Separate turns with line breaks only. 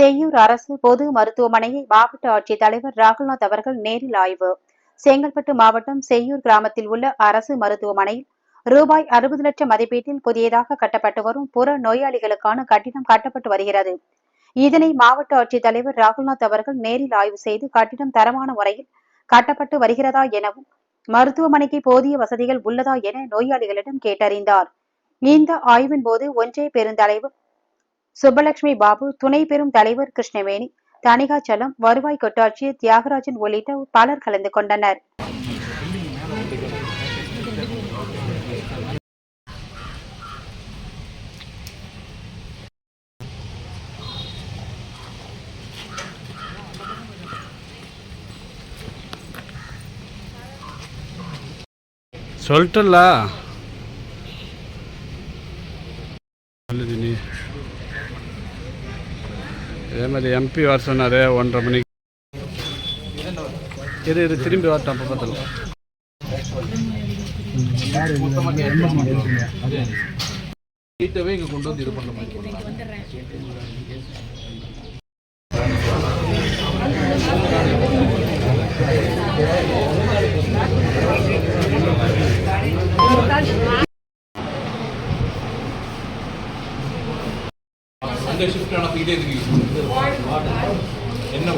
செய்யூர் அரசு பொது மருத்துவமனையை மாவட்ட ஆட்சித்தலைவர் ராகுல்நாத் அவர்கள் நேரில் ஆய்வு. செங்கல்பட்டு மாவட்டம் செய்யூர் கிராமத்தில் உள்ள அரசு மருத்துவமனையில் ரூபாய் அறுபது லட்சம் மதிப்பீட்டில் புதியதாக கட்டப்பட்டு வரும் புற நோயாளிகளுக்கான கட்டிடம் கட்டப்பட்டு வருகிறது. இதனை மாவட்ட ஆட்சித்தலைவர் ராகுல்நாத் அவர்கள் நேரில் ஆய்வு செய்து கட்டிடம் தரமான முறையில் கட்டப்பட்டு வருகிறதா எனவும் மருத்துவமனைக்கு போதிய வசதிகள் உள்ளதா என நோயாளிகளிடம் கேட்டறிந்தார். இந்த ஆய்வின் போது ஒன்றிய பெருந்தலைவர் சுப்பலட்சுமி பாபு துணை பெரும் தலைவர் கிருஷ்ணவேணி தணிகாச்சலம் வருவாய் கொட்டாட்சியர் தியாகராஜன் உள்ளிட்ட பலர் கலந்து கொண்டனர்.
சொல்லிட்டல. நல்லது நீ இதே மாதிரி எம்பி வர சொன்னார் ஒன்றரை மணிக்கு. இது இது திரும்பி வரட்டும் அப்போ பார்த்துக்கலாம்.
வீட்டவே இங்கே கொண்டு வந்து இது பண்ண மாதிரி ഷിഫ്റ്റാണ് ഫീൽ ചെയ്തിരിക്കുന്നത്? എന്നെ